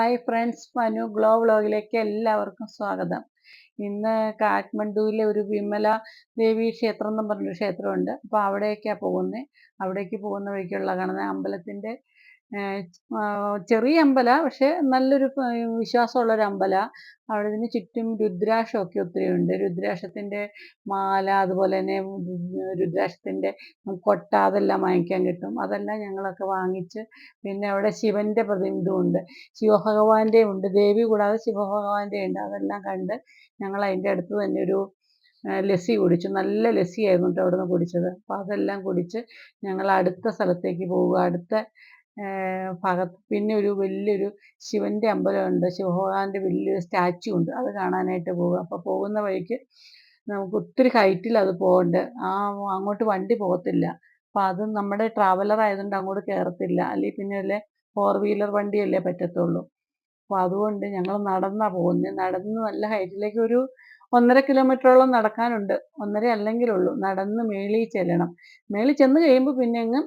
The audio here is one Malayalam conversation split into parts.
ഹായ് ഫ്രണ്ട്സ് മനു ഗ്ലോ വ്ലോഗിലേക്ക് എല്ലാവർക്കും സ്വാഗതം. ഇന്ന് കാഠ്മണ്ഡുവിലെ ഒരു വിമല ദേവി ക്ഷേത്രം എന്ന് പറഞ്ഞൊരു ക്ഷേത്രമുണ്ട്. അപ്പോൾ അവിടേക്കാണ് പോകുന്നത് അവിടേക്ക് പോകുന്ന വഴിക്കുള്ള കാണുന്ന അമ്പലത്തിന്റെ ചെറിയ അമ്പല പക്ഷെ നല്ലൊരു വിശ്വാസമുള്ള ഒരു അമ്പല. അവിടെ ഇതിന് ചുറ്റും രുദ്രാക്ഷമൊക്കെ ഒത്തിരി ഉണ്ട്. രുദ്രാക്ഷത്തിന്റെ മാല അതുപോലെ തന്നെ രുദ്രാക്ഷത്തിന്റെ കൊട്ട അതെല്ലാം വാങ്ങിക്കാൻ കിട്ടും. അതെല്ലാം ഞങ്ങളൊക്കെ വാങ്ങിച്ച് പിന്നെ അവിടെ ശിവന്റെ പ്രതിനിധിയും ഉണ്ട്. ശിവഭഗവാന്റെ ഉണ്ട്. ദേവി കൂടാതെ ശിവഭഗവാന്റെ ഉണ്ട്. അതെല്ലാം കണ്ട് ഞങ്ങൾ അതിന്റെ അടുത്ത് തന്നെ ഒരു ലസ്സി കുടിച്ചു. നല്ല ലസ്സിയായിരുന്നു കേട്ടോ അവിടെ നിന്ന് കുടിച്ചത്. അപ്പോൾ അതെല്ലാം കുടിച്ച് ഞങ്ങൾ അടുത്ത സ്ഥലത്തേക്ക് പോവുക. അടുത്ത ഭാഗത്ത്. പിന്നെ ഒരു വലിയൊരു ശിവന്റെ അമ്പലമുണ്ട്. ശിവഭഗവാന്റെ വലിയൊരു സ്റ്റാച്ചു ഉണ്ട്. അത് കാണാനായിട്ട് പോകുക അപ്പോൾ പോകുന്ന വഴിക്ക് നമുക്ക് ഒത്തിരി ഹൈറ്റിൽ അത് പോകണ്ട് ആ അങ്ങോട്ട് വണ്ടി പോകത്തില്ല. അപ്പോൾ അത് നമ്മുടെ ട്രാവലർ ആയതുകൊണ്ട് അങ്ങോട്ട് കയറത്തില്ല അല്ലെങ്കിൽ പിന്നെ അല്ലേ ഫോർ വീലർ വണ്ടിയല്ലേ പറ്റത്തുള്ളൂ. അപ്പോൾ അതുകൊണ്ട് ഞങ്ങൾ നടന്നാണ് പോകുന്നത് നടന്ന് നല്ല ഹൈറ്റിലേക്ക് ഒരു ഒന്നര കിലോമീറ്ററോളം നടക്കാനുണ്ട്. ഒന്നര അല്ലെങ്കിലുള്ളൂ. നടന്ന് മേളിൽ ചെല്ലണം. മേളിൽ ചെന്ന് കഴിയുമ്പോൾ പിന്നെ അങ്ങ്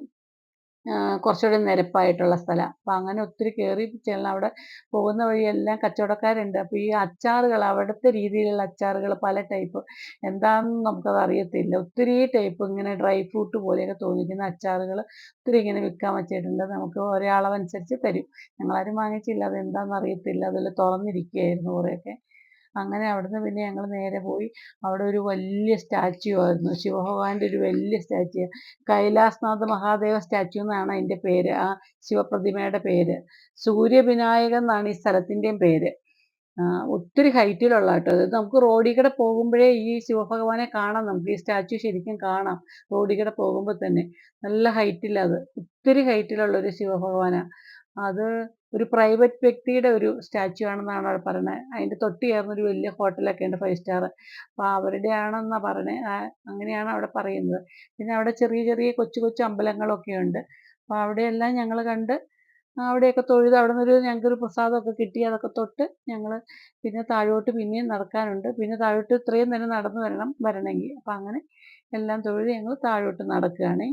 കുറച്ചുകൂടി നിരപ്പായിട്ടുള്ള സ്ഥലം. അപ്പൊ അങ്ങനെ ഒത്തിരി കയറി ചെല്ലണം അവിടെ പോകുന്ന വഴിയെല്ലാം കച്ചവടക്കാരുണ്ട്. അപ്പോൾ ഈ അച്ചാറുകൾ അവിടുത്തെ രീതിയിലുള്ള അച്ചാറുകൾ പല ടൈപ്പ്. എന്താണെന്ന് നമുക്കത് അറിയത്തില്ല. ഒത്തിരി ടൈപ്പ് ഇങ്ങനെ ഡ്രൈ ഫ്രൂട്ട് പോലെയൊക്കെ തോന്നിക്കുന്ന അച്ചാറുകൾ ഒത്തിരി ഇങ്ങനെ വിൽക്കാൻ വെച്ചിട്ടുണ്ട്. നമുക്ക് ഒരേ അളവനുസരിച്ച് തരും. ഞങ്ങളാരും വാങ്ങിച്ചില്ല. അത് എന്താണെന്ന് അറിയത്തില്ല. അതിൽ തുറന്നിരിക്കുകയായിരുന്നു കുറേയൊക്കെ. അങ്ങനെ അവിടുന്ന് പിന്നെ ഞങ്ങൾ നേരെ പോയി. അവിടെ ഒരു വലിയ സ്റ്റാച്യു ആയിരുന്നു. ശിവഭഗവാന്റെ ഒരു വലിയ സ്റ്റാച്യു. കൈലാസ്നാഥ് മഹാദേവ സ്റ്റാച്യു എന്നാണ് അതിന്റെ പേര്. ആ ശിവപ്രതിമയുടെ പേര്. സൂര്യവിനായകൻ എന്നാണ് ഈ സ്ഥലത്തിന്റെയും പേര്. ഒത്തിരി ഹൈറ്റിലുള്ള കേട്ടോ. അതായത് നമുക്ക് റോഡിൽ കൂടെ പോകുമ്പോഴേ ഈ ശിവഭഗവാനെ കാണാം നമുക്ക്. ഈ സ്റ്റാച്യു ശരിക്കും കാണാം. റോഡിൽ കൂടെ പോകുമ്പോൾ തന്നെ. നല്ല ഹൈറ്റിലത് ഒത്തിരി ഹൈറ്റിലുള്ള ഒരു ശിവഭഗവാനാണ് അത് ഒരു പ്രൈവറ്റ് വ്യക്തിയുടെ ഒരു സ്റ്റാച്യു ആണെന്നാണ് അവിടെ പറയുന്നത്. അതിന്റെ തൊട്ട് ചേർന്ന് ഒരു വലിയ ഹോട്ടലൊക്കെ ഉണ്ട് ഫൈവ് സ്റ്റാർ അപ്പോൾ അവരുടെ ആണെന്നാണ് പറയുന്നത്. അങ്ങനെയാണ് അവിടെ പറയുന്നത്. പിന്നെ അവിടെ ചെറിയ ചെറിയ കൊച്ചു കൊച്ചു അമ്പലങ്ങളൊക്കെ ഉണ്ട്. അപ്പോൾ അവിടെയെല്ലാം ഞങ്ങൾ കണ്ട് അവിടെയൊക്കെ തൊഴുത് അവിടെ നിന്നൊരു ഞങ്ങൾക്കൊരു പ്രസാദമൊക്കെ കിട്ടി. അതൊക്കെ തൊട്ട് ഞങ്ങൾ പിന്നെ താഴോട്ട് പിന്നെയും നടക്കാനുണ്ട്. പിന്നെ താഴോട്ട് ഇത്രയും നേരം നടന്നു വരണം വരണമെങ്കിൽ. അപ്പം അങ്ങനെ എല്ലാം തൊഴുത് ഞങ്ങൾ താഴോട്ട് നടക്കുകയാണ്.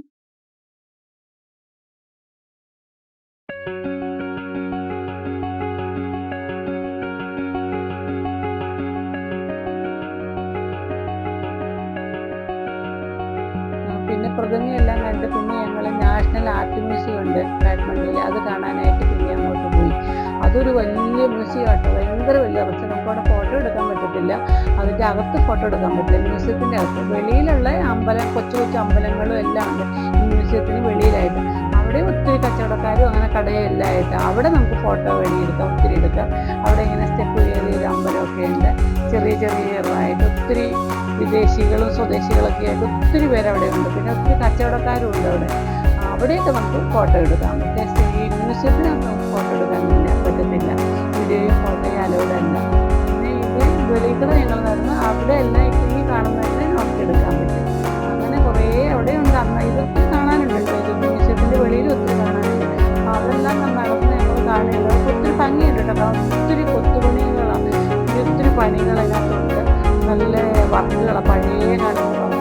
പ്രതിമയെല്ലാം കണ്ട് പിന്നെ ഞങ്ങൾ നാഷണൽ ആർട്ട് മ്യൂസിയം ഉണ്ട് കാഠ്മണ്ഡിയിൽ അത് കാണാനായിട്ട് പിന്നെ അങ്ങോട്ട് പോയി. അതൊരു വലിയ മ്യൂസിയം ആട്ടോ. ഭയങ്കര വലിയ പക്ഷെ നമുക്ക് അവിടെ ഫോട്ടോ എടുക്കാൻ പറ്റത്തില്ല. അതിന്റെ അകത്ത് ഫോട്ടോ എടുക്കാൻ പറ്റില്ല. മ്യൂസിയത്തിന്റെ അകത്ത്. വെളിയിലുള്ള അമ്പലം കൊച്ചു കൊച്ചു അമ്പലങ്ങളും എല്ലാം ഉണ്ട് ഈ മ്യൂസിയത്തിന് വെളിയിലായിട്ട്. അവിടെ ഒത്തിരി കച്ചവടക്കാരും അങ്ങനെ കടയെല്ലാമായിട്ട് അവിടെ നമുക്ക് ഫോട്ടോ വെളിയെടുക്കാം ഒത്തിരി എടുക്കാം. അവിടെ ഇങ്ങനെ സ്റ്റെപ്പ് കയറിയ ഒരു അമ്പലമൊക്കെ ഉണ്ട്. ചെറിയ ചെറിയ ചെറുതായിട്ട് ഒത്തിരി വിദേശികളും സ്വദേശികളൊക്കെ ആയിട്ട് ഒത്തിരി പേര് അവിടെ ഉണ്ട്. പിന്നെ ഒത്തിരി കച്ചവടക്കാരും ഉണ്ട് അവിടെ. അവിടെയൊക്കെ നമുക്ക് ഫോട്ടോ എടുക്കാം. പക്ഷേ ഈ മ്യൂസിയത്തിനകത്ത് നമുക്ക് ഫോട്ടോ എടുക്കാൻ പറ്റത്തില്ല. വീഡിയോയും ഫോട്ടോയും അലൗഡ് അല്ല. പിന്നെ ഇത് വെളിക്കട ഞങ്ങൾ നടന്ന് അവിടെ എല്ലാം ഈ കാണുന്നതിനെ നമുക്ക് എടുക്കാൻ പറ്റും. അങ്ങനെ കുറേ അവിടെ ഉണ്ട്. അന്ന് ഇതൊക്കെ കാണാനുണ്ട്. കേട്ടോ മ്യൂസിയത്തിന്റെ വെളിയിൽ ഒത്തിരി കാണാനുണ്ട്. അപ്പോൾ അതെല്ലാം നടന്ന് ഞങ്ങൾ കാണുന്നത് ഒത്തിരി ഭംഗിയുണ്ട് കേട്ടോ. ഒത്തിരി കൊത്തുപണികളാണ്. ഒത്തിരി പണികൾ അതിനകത്തുണ്ട്. നല്ല വർക്കുകളാണ് പഴയ കാലത്ത്